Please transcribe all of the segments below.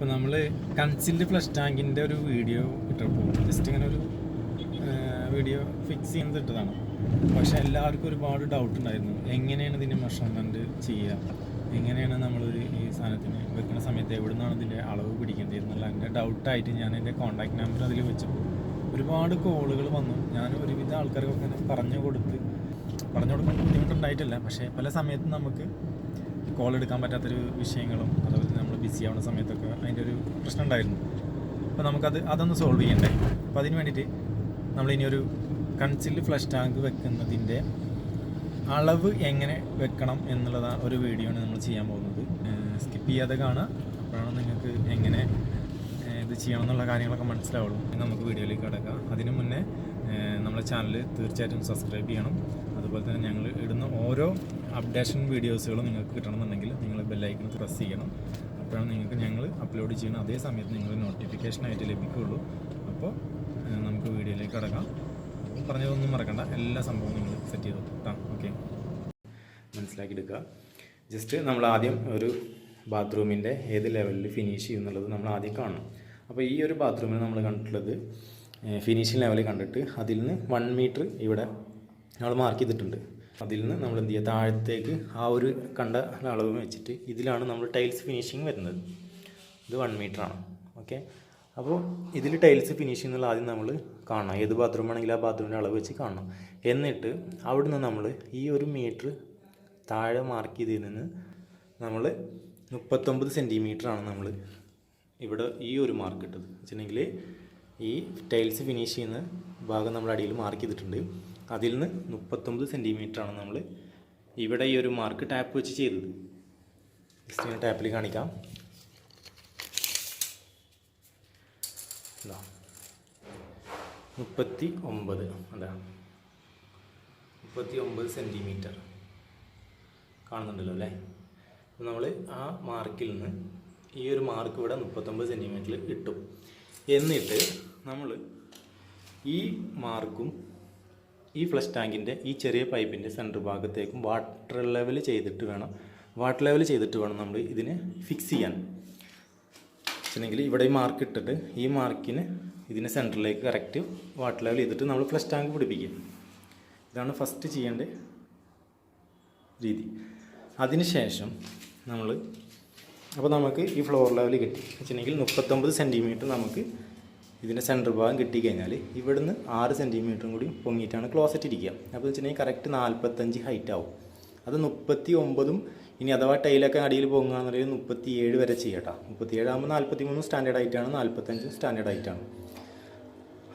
അപ്പോൾ നമ്മൾ കൺസിൽഡ് ഫ്ലഷ് ടാങ്കിന്റെ ഒരു വീഡിയോ ഇട്ടപ്പോൾ ജസ്റ്റ് ഇങ്ങനെ ഒരു വീഡിയോ ഫിക്സ് ചെയ്യുന്നത് ഇട്ടതാണ്. പക്ഷെ എല്ലാവർക്കും ഒരുപാട് ഡൗട്ട് ഉണ്ടായിരുന്നു. എങ്ങനെയാണ് ഇതിന്റെ മെഷർമെന്റ് ചെയ്യുക എങ്ങനെയാണ് നമ്മൾ ഈ സാധനത്തിന് വെക്കുന്ന സമയത്ത് എവിടെ നിന്നാണ് ഇതിന്റെ അളവ് പിടിക്കേണ്ടത് എന്നുള്ള എന്റെ ഡൗട്ടായിട്ട് ഞാൻ എന്റെ കോൺടാക്ട് നമ്പർ അതിൽ വെച്ചപ്പോൾ ഒരുപാട് കോളുകൾ വന്നു. ഞാൻ ഒരുവിധ ആൾക്കാർക്കൊക്കെ പറഞ്ഞു കൊടുത്ത് പറഞ്ഞു കൊടുക്കാൻ ബുദ്ധിമുട്ടുണ്ടായിട്ടില്ല. പക്ഷേ പല സമയത്തും നമുക്ക് കോൾ എടുക്കാൻ പറ്റാത്തൊരു വിഷയങ്ങളും അതുപോലെ നമ്മൾ ബിസി ആവുന്ന സമയത്തൊക്കെ അതിന്റെ ഒരു പ്രശ്നം ഉണ്ടായിരുന്നു. അപ്പോൾ നമുക്കത് അതൊന്ന് സോൾവ് ചെയ്യണ്ടേ? അപ്പോൾ അതിന് വേണ്ടിയിട്ട് നമ്മളിനിയൊരു കൺസിൽഡ് ഫ്ലഷ് ടാങ്ക് വെക്കുന്നതിന്റെ അളവ് എങ്ങനെ വെക്കണം എന്നുള്ളതാണ് ഒരു വീഡിയോ ആണ് നമ്മൾ ചെയ്യാൻ പോകുന്നത്. സ്കിപ്പ് ചെയ്യാതെ കാണുക. അപ്പോഴാണ് നിങ്ങൾക്ക് എങ്ങനെ ഇത് ചെയ്യണം എന്നുള്ള കാര്യങ്ങളൊക്കെ മനസ്സിലാവുള്ളൂ. നമുക്ക് വീഡിയോയിലേക്ക് കിടക്കാം. അതിനു മുന്നേ നമ്മുടെ ചാനൽ തീർച്ചയായിട്ടും സബ്സ്ക്രൈബ് ചെയ്യണം. അതുപോലെ തന്നെ ഞങ്ങൾ ഇടുന്ന ഓരോ അപ്ഡേഷൻ വീഡിയോസുകളും നിങ്ങൾക്ക് കിട്ടണമെന്നുണ്ടെങ്കിൽ നിങ്ങൾ ബെല്ലൈക്കൺ പ്രസ് ചെയ്യണം. അപ്പോഴാണ് നിങ്ങൾക്ക് ഞങ്ങൾ അപ്ലോഡ് ചെയ്യുന്ന അതേ സമയത്ത് നിങ്ങൾ നോട്ടിഫിക്കേഷനായിട്ട് ലഭിക്കുകയുള്ളൂ. അപ്പോൾ നമുക്ക് വീഡിയോയിലേക്ക് കിടക്കാം. പറഞ്ഞതൊന്നും മറക്കണ്ട. എല്ലാ സംഭവവും നിങ്ങൾ സെറ്റ് ചെയ്ത് കിട്ടാം ഓക്കെ? മനസ്സിലാക്കിയെടുക്കുക. ജസ്റ്റ് നമ്മൾ ആദ്യം ഒരു ബാത്റൂമിന്റെ ഏത് ലെവലിൽ ഫിനിഷ് ചെയ്യുന്നുള്ളത് നമ്മൾ ആദ്യം കാണണം. അപ്പോൾ ഈ ഒരു ബാത്റൂമിൽ നമ്മൾ കണ്ടിട്ടുള്ളത് ഫിനിഷിംഗ് ലെവൽ കണ്ടിട്ട് അതിൽ നിന്ന് വൺ മീറ്റർ ഇവിടെ നമ്മൾ മാർക്ക് ചെയ്തിട്ടുണ്ട്. അതിൽ നിന്ന് നമ്മൾ എന്ത് ചെയ്യുക? താഴത്തേക്ക് ആ ഒരു കണ്ട അളവ് വെച്ചിട്ട് ഇതിലാണ് നമ്മൾ ടൈൽസ് ഫിനിഷിങ് വരുന്നത്. ഇത് വൺ ആണ്. ഓക്കെ അപ്പോൾ ഇതിൽ ടൈൽസ് ഫിനിഷിങ് എന്നുള്ള ആദ്യം നമ്മൾ കാണണം. ഏത് ബാത്റൂം ആണെങ്കിലും ആ ബാത്റൂമിന്റെ അളവ് വെച്ച് കാണണം. എന്നിട്ട് അവിടുന്ന് നമ്മൾ ഈ ഒരു മീറ്റർ താഴെ മാർക്ക് ചെയ്തതിൽ നിന്ന് നമ്മൾ മുപ്പത്തൊമ്പത് ആണ് നമ്മൾ ഇവിടെ ഈ ഒരു മാർക്ക് ഇട്ടത്. വെച്ചിട്ടുണ്ടെങ്കിൽ ഈ ടൈൽസ് ഫിനിഷ് ചെയ്യുന്ന ഭാഗം നമ്മൾ അടിയിൽ മാർക്ക് ചെയ്തിട്ടുണ്ട്. അതിൽ നിന്ന് മുപ്പത്തൊമ്പത് ആണ് നമ്മൾ ഇവിടെ ഈ ഒരു മാർക്ക് ടാപ്പ് വെച്ച് ചെയ്തത്. ജസ്റ്റ് ടാപ്പിൽ കാണിക്കാം. മുപ്പത്തി ഒമ്പത് അതാണ് മുപ്പത്തി ഒമ്പത് സെന്റിമീറ്റർ കാണുന്നുണ്ടല്ലോ അല്ലേ? നമ്മൾ ആ മാർക്കിൽ നിന്ന് ഈ ഒരു മാർക്ക് ഇവിടെ മുപ്പത്തൊമ്പത് സെന്റിമീറ്ററിൽ ഇട്ടു. എന്നിട്ട് നമ്മൾ ഈ മാർക്കും ഈ ഫ്ലഷ് ടാങ്കിന്റെ ഈ ചെറിയ പൈപ്പിന്റെ സെന്റർ ഭാഗത്തേക്കും വാട്ടർ ലെവൽ ചെയ്തിട്ട് വേണം. വാട്ടർ ലെവൽ ചെയ്തിട്ട് വേണം നമ്മൾ ഇതിനെ ഫിക്സ് ചെയ്യാൻ. വെച്ചിട്ടുണ്ടെങ്കിൽ ഇവിടെ ഈ മാർക്ക് ഇട്ടിട്ട് ഈ മാർക്കിന് ഇതിനെ സെന്ററിലേക്ക് കറക്റ്റ് വാട്ടർ ലെവൽ ചെയ്തിട്ട് നമ്മൾ ഫ്ലഷ് ടാങ്ക് പിടിപ്പിക്കും. ഇതാണ് ഫസ്റ്റ് ചെയ്യേണ്ട രീതി. അതിനുശേഷം നമ്മൾ അപ്പോൾ നമുക്ക് ഈ ഫ്ലോർ ലെവൽ കിട്ടി. വെച്ചിട്ടുണ്ടെങ്കിൽ മുപ്പത്തൊമ്പത് സെന്റിമീറ്റർ നമുക്ക് ഇതിന്റെ സെന്റർ ഭാഗം കിട്ടിക്കഴിഞ്ഞാൽ ഇവിടുന്ന് ആറ് സെന്റിമീറ്ററും കൂടി പൊങ്ങിയിട്ടാണ് ക്ലോസറ്റ് ഇരിക്കുക. അപ്പോൾ വെച്ചിട്ടുണ്ടെങ്കിൽ കറക്റ്റ് നാൽപ്പത്തഞ്ച് ഹൈറ്റ് ആവും. അത് മുപ്പത്തി ഒമ്പതും ഇനി അഥവാ ടൈലൊക്കെ അടിയിൽ പോകുകയാണെന്നുണ്ടെങ്കിൽ മുപ്പത്തി ഏഴ് വരെ ചെയ്യട്ടോ മുപ്പത്തി ഏഴ് ആകുമ്പോൾ നാൽപ്പത്തി മൂന്ന് സ്റ്റാൻഡേർഡ് ഹൈറ്റാണ് നാൽപ്പത്തഞ്ച് സ്റ്റാൻഡേർഡ് ഹൈറ്റാണ്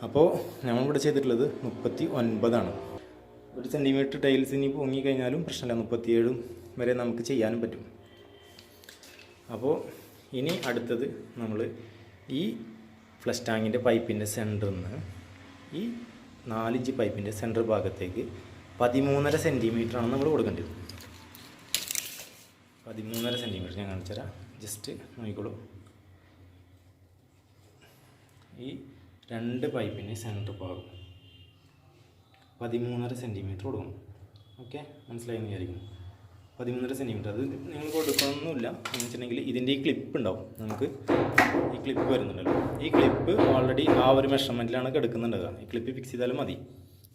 അപ്പോൾ നമ്മളിവിടെ ചെയ്തിട്ടുള്ളത് മുപ്പത്തി ഒൻപതാണ് ഒരു സെന്റിമീറ്റർ ടൈൽസ് ഇനി പൊങ്ങി കഴിഞ്ഞാലും പ്രശ്നമില്ല. മുപ്പത്തിയേഴും വരെ നമുക്ക് ചെയ്യാനും പറ്റും. അപ്പോൾ ഇനി അടുത്തത് നമ്മൾ ഈ ഫ്ലഷ് ടാങ്കിന്റെ പൈപ്പിന്റെ സെന്ററിൽ നിന്ന് ഈ നാലിഞ്ച് പൈപ്പിന്റെ സെന്റർ ഭാഗത്തേക്ക് പതിമൂന്നര സെന്റിമീറ്ററാണ് നമ്മൾ കൊടുക്കേണ്ടത് പതിമൂന്നര സെന്റിമീറ്റർ ഞാൻ കാണിച്ചുതരാം ജസ്റ്റ് നോക്കിക്കോളൂ. ഈ രണ്ട് പൈപ്പിന്റെ സെന്റർ ഭാഗം പതിമൂന്നര സെന്റിമീറ്റർ കൊടുക്കണം. ഓക്കെ മനസ്സിലായി വിചാരിക്കുന്നു. പതിമൂന്നര സെന്റിമീറ്റർ അത് നിങ്ങൾ കൊടുക്കണമെന്നില്ല എന്ന് വെച്ചിട്ടുണ്ടെങ്കിൽ ഇതിന്റെ ഈ ക്ലിപ്പ് ഉണ്ടാവും. നമുക്ക് ഈ ക്ലിപ്പ് വരുന്നുണ്ടല്ലോ. ഈ ക്ലിപ്പ് ഓൾറെഡി ആ ഒരു മെഷർമെന്റിലാണ് കിടക്കുന്നുണ്ടാവുക ഈ ക്ലിപ്പ് ഫിക്സ് ചെയ്താലും മതി.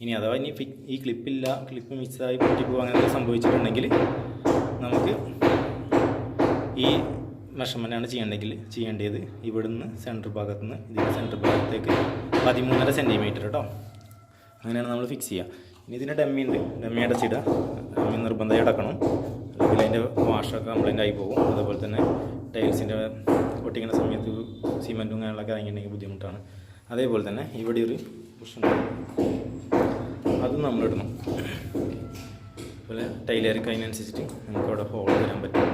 ഇനി അഥവാ ഇനി ഫിക് ഈ ക്ലിപ്പില്ല ക്ലിപ്പ് മിക്സായി പൊട്ടിപ്പോകുക അങ്ങനെ സംഭവിച്ചിട്ടുണ്ടെങ്കിൽ നമുക്ക് ഈ മെഷർമെന്റാണ് ചെയ്യേണ്ടെങ്കിൽ ചെയ്യേണ്ടത് ഇവിടുന്ന് സെന്റർ ഭാഗത്തുനിന്ന് ഇതിന്റെ സെന്റർ ഭാഗത്തേക്ക് പതിമൂന്നര സെന്റിമീറ്റർ കേട്ടോ അങ്ങനെയാണ് നമ്മൾ ഫിക്സ് ചെയ്യുക. ഇനി ഇതിന്റെ ഡമ്മി ഉണ്ട് ഡമ്മി അടച്ചിടുക ഡമ്മി നിർബന്ധമായി അടക്കണം. അല്ലെങ്കിൽ അതിന്റെ വാഷൊക്കെ കംപ്ലൈന്റ് ആയി പോകും. അതുപോലെ തന്നെ ടൈൽസിന്റെ പൊട്ടിക്കുന്ന സമയത്ത് സിമെന്റും അങ്ങനെയുള്ളതൊക്കെ ഇറങ്ങിയിട്ടുണ്ടെങ്കിൽ ബുദ്ധിമുട്ടാണ്. അതേപോലെ തന്നെ ഇവിടെ ഒരു കുഷൻ അതും നമ്മളിടണം അതുപോലെ ടൈലർക്ക് അതിനനുസരിച്ചിട്ട് നമുക്ക് അവിടെ ഹോൾ തരാൻ പറ്റും.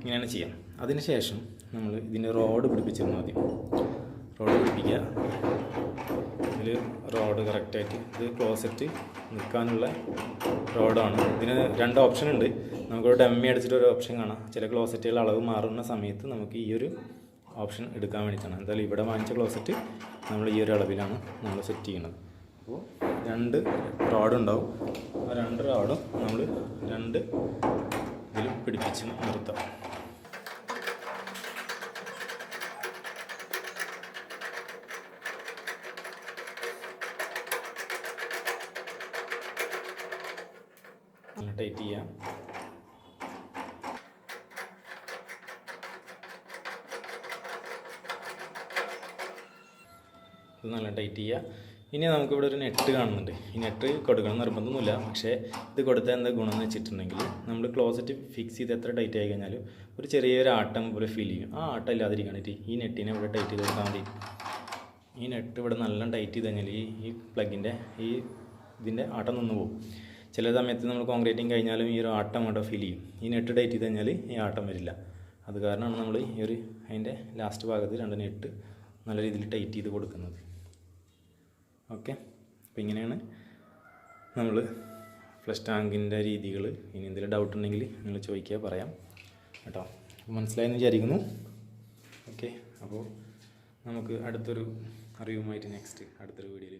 ഇങ്ങനെയാണ് ചെയ്യാം. അതിനുശേഷം നമ്മൾ ഇതിന്റെ റോഡ് പിടിപ്പിച്ചിരുന്നു ആദ്യം. റോഡ് പിടിപ്പിക്കുക. ഇതിൽ റോഡ് കറക്റ്റായിട്ട് ഇത് ക്ലോസറ്റ് നിൽക്കാനുള്ള റോഡാണ്. ഇതിന് രണ്ട് ഓപ്ഷൻ ഉണ്ട്. നമുക്കൊരു ഡമ്മി അടിച്ചിട്ട് ഒരു ഓപ്ഷൻ കാണാം. ചില ക്ലോസറ്റുകൾ അളവ് മാറുന്ന സമയത്ത് നമുക്ക് ഈ ഒരു ഓപ്ഷൻ എടുക്കാൻ വേണ്ടിയിട്ടാണ്. എന്തായാലും ഇവിടെ വാങ്ങിച്ച ക്ലോസറ്റ് നമ്മൾ ഈ ഒരു അളവിലാണ് നമ്മൾ സെറ്റ് ചെയ്യുന്നത്. അപ്പോൾ രണ്ട് റോഡുണ്ടാവും ആ രണ്ട് റോഡും നമ്മൾ രണ്ട് ഇതിൽ പിടിപ്പിച്ച് നിർത്താം. ടൈറ്റ് ചെയ്യാം. ഇത് നല്ല ടൈറ്റ് ചെയ്യുക ഇനി നമുക്കിവിടെ ഒരു നെറ്റ് കാണുന്നുണ്ട്. ഈ നെറ്റ് കൊടുക്കണം നിർബന്ധമൊന്നുമില്ല. പക്ഷേ ഇത് കൊടുത്താൽ എന്താ ഗുണം എന്ന് വെച്ചിട്ടുണ്ടെങ്കിൽ നമ്മൾ ക്ലോസറ്റ് ഫിക്സ് ചെയ്ത് എത്ര ടൈറ്റ് ആയി കഴിഞ്ഞാലും ഒരു ചെറിയൊരു ആട്ടം പോലെ ഫീൽ ചെയ്യും. ആ ആട്ടം ഇല്ലാതിരിക്കാനായിട്ട് ഈ നെറ്റിനെ ഇവിടെ ടൈറ്റ് ചെയ്ത് കൊടുത്താൽ മതി. ഈ നെറ്റ് ഇവിടെ നല്ല ടൈറ്റ് ചെയ്ത് കഴിഞ്ഞാൽ ഈ ഈ പ്ലഗിന്റെ ഈ ഇതിന്റെ ആട്ടം നിന്ന് പോകും. ചില സമയത്ത് നമ്മൾ കോൺക്രീറ്റിങ് കഴിഞ്ഞാലും ഈ ഒരു ആട്ടം അവിടെ ഫീൽ ചെയ്യും. ഈ നെറ്റ് ടൈറ്റ് ചെയ്ത് കഴിഞ്ഞാൽ ഈ ആട്ടം വരില്ല. അത് കാരണമാണ് നമ്മൾ ഈ ഒരു അതിന്റെ ലാസ്റ്റ് ഭാഗത്ത് രണ്ട് നെറ്റ് നല്ല രീതിയിൽ ടൈറ്റ് ചെയ്ത് കൊടുക്കുന്നത്. ഓക്കെ അപ്പോൾ ഇങ്ങനെയാണ് നമ്മൾ ഫ്ലഷ് ടാങ്കിന്റെ രീതികൾ ഇനി എന്തെങ്കിലും ഡൗട്ട് ഉണ്ടെങ്കിൽ നിങ്ങൾ ചോദിക്കുക പറയാം. കേട്ടോ? മനസ്സിലായെന്ന് വിചാരിക്കുന്നു. ഓക്കെ അപ്പോൾ നമുക്ക് അടുത്തൊരു അറിവുമായിട്ട് നെക്സ്റ്റ് അടുത്തൊരു വീഡിയോ